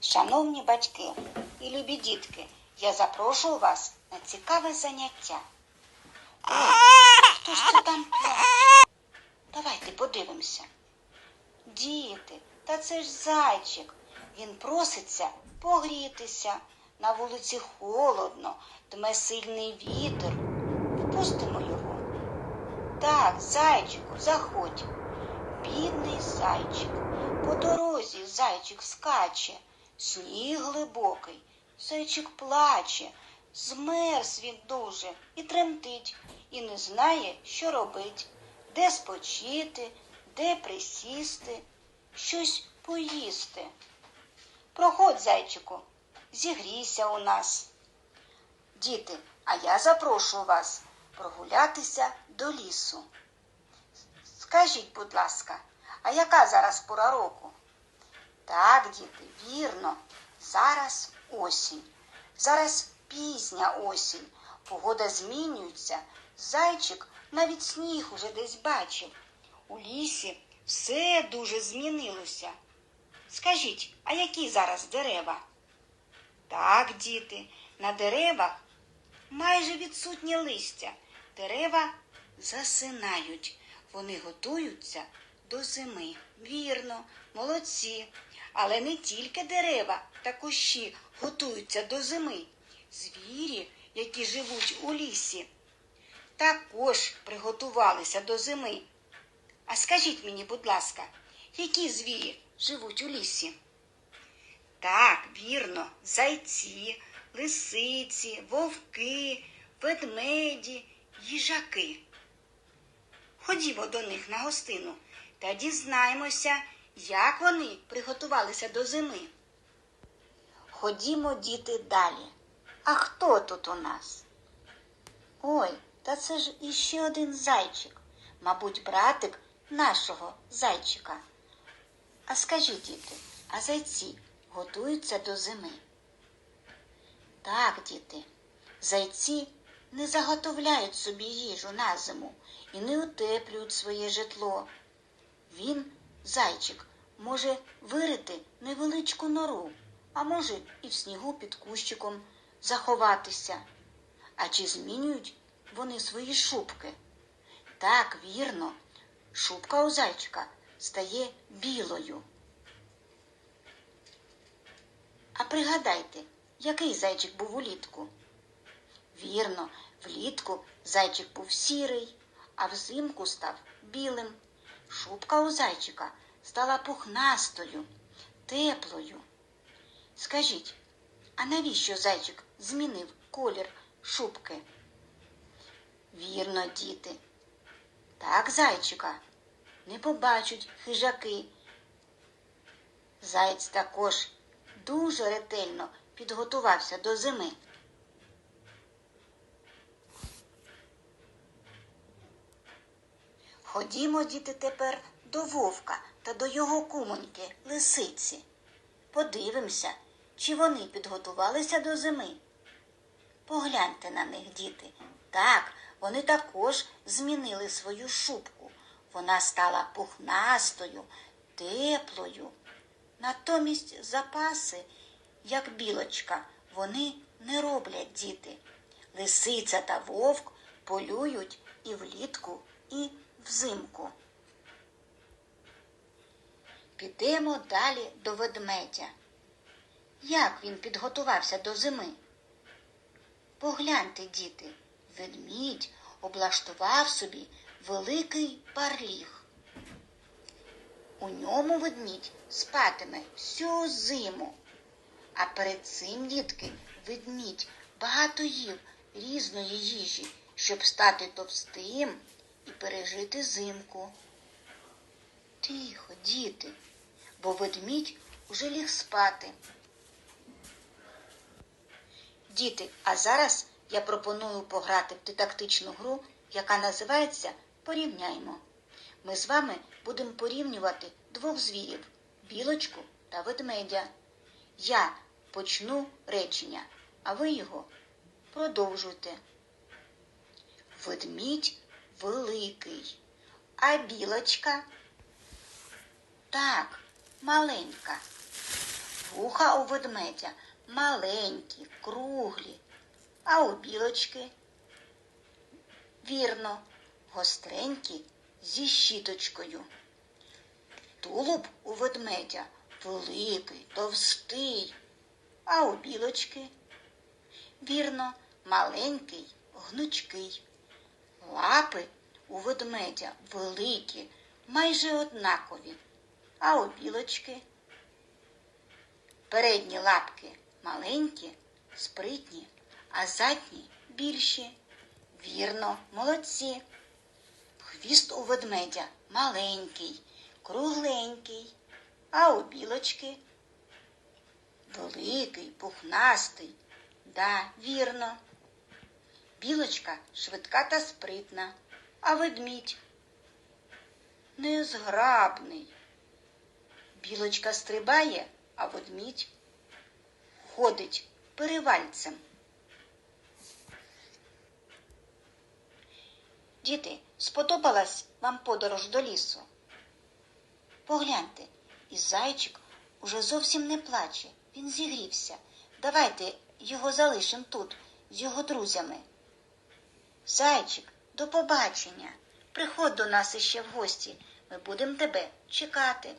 Шановні батьки і любі дітки, я запрошую вас на цікаве заняття. Хто ж це там плаче? Давайте подивимося. Діти, та це ж зайчик. Він проситься погрітися. На вулиці холодно, дме сильний вітер. Впустимо його. Так, зайчику, заходь. Бідний зайчик. По дорозі зайчик скаче, сніг глибокий, зайчик плаче, змерз він дуже і тремтить, і не знає, що робить, де спочити, де присісти, щось поїсти. Проходь, зайчику, зігрійся у нас. Діти, а я запрошую вас прогулятися до лісу. Скажіть, будь ласка, а яка зараз пора року? Так, діти, вірно, зараз осінь. Зараз пізня осінь. Погода змінюється. Зайчик навіть сніг уже десь бачив. У лісі все дуже змінилося. Скажіть, а які зараз дерева? Так, діти, на деревах майже відсутнє листя. Дерева засинають. Вони готуються до зими. Вірно, молодці. Але не тільки дерева та кущі готуються до зими. Звірі, які живуть у лісі, також приготувалися до зими. А скажіть мені, будь ласка, які звірі живуть у лісі? Так, вірно, зайці, лисиці, вовки, ведмеді, їжаки. Ходімо до них на гостину та дізнаємося, як вони приготувалися до зими. Ходімо, діти, далі. А хто тут у нас? Ой, та це ж іще один зайчик, мабуть, братик нашого зайчика. А скажіть, діти, а зайці готуються до зими? Так, діти, зайці не заготовляють собі їжу на зиму і не утеплюють своє житло. Він, зайчик, може вирити невеличку нору, а може і в снігу під кущиком заховатися. А чи змінюють вони свої шубки? Так, вірно, шубка у зайчика стає білою. А пригадайте, який зайчик був улітку? Вірно, влітку зайчик був сірий, а взимку став білим. Шубка у зайчика стала пухнастою, теплою. Скажіть, а навіщо зайчик змінив колір шубки? Вірно, діти. Так, зайчика, не побачать хижаки. Заєць також дуже ретельно підготувався до зими. Ходімо, діти, тепер до вовка та до його кумоньки, лисиці. Подивимося, чи вони підготувалися до зими. Погляньте на них, діти. Так, вони також змінили свою шубку. Вона стала пухнастою, теплою. Натомість запаси, як білочка, вони не роблять діти. Лисиця та вовк полюють і влітку, і взимку. Підемо далі до ведмедя. Як він підготувався до зими? Погляньте, діти, ведмідь облаштував собі великий барліг. У ньому ведмідь спатиме всю зиму. А перед цим, дітки, ведмідь багато їв різної їжі, щоб стати товстим і пережити зимку. Тихо, діти, бо ведмідь уже ліг спати. Діти, а зараз я пропоную пограти в дидактичну гру, яка називається Порівняймо. Ми з вами будемо порівнювати двох звірів білочку та ведмедя. Я почну речення, а ви його продовжуйте. Ведмідь великий, а білочка так, маленька. Вуха у ведмедя маленькі, круглі, а у білочки вірно, гостренькі зі щіточкою. Тулуб у ведмедя великий, товстий, а у білочки вірно, маленький, гнучкий. Лапи у ведмедя великі, майже однакові, а у білочки передні лапки маленькі, спритні, а задні більші. Вірно, молодці. Хвіст у ведмедя маленький, кругленький, а у білочки великий, пухнастий. Да, вірно. Білочка швидка та спритна, а ведмідь незграбний. Білочка стрибає, а ведмідь ходить перевальцем. Діти, сподобалась вам подорож до лісу? Погляньте, і зайчик уже зовсім не плаче, він зігрівся. Давайте його залишимо тут з його друзями. Зайчик, до побачення. Приходь до нас іще в гості. Ми будемо тебе чекати.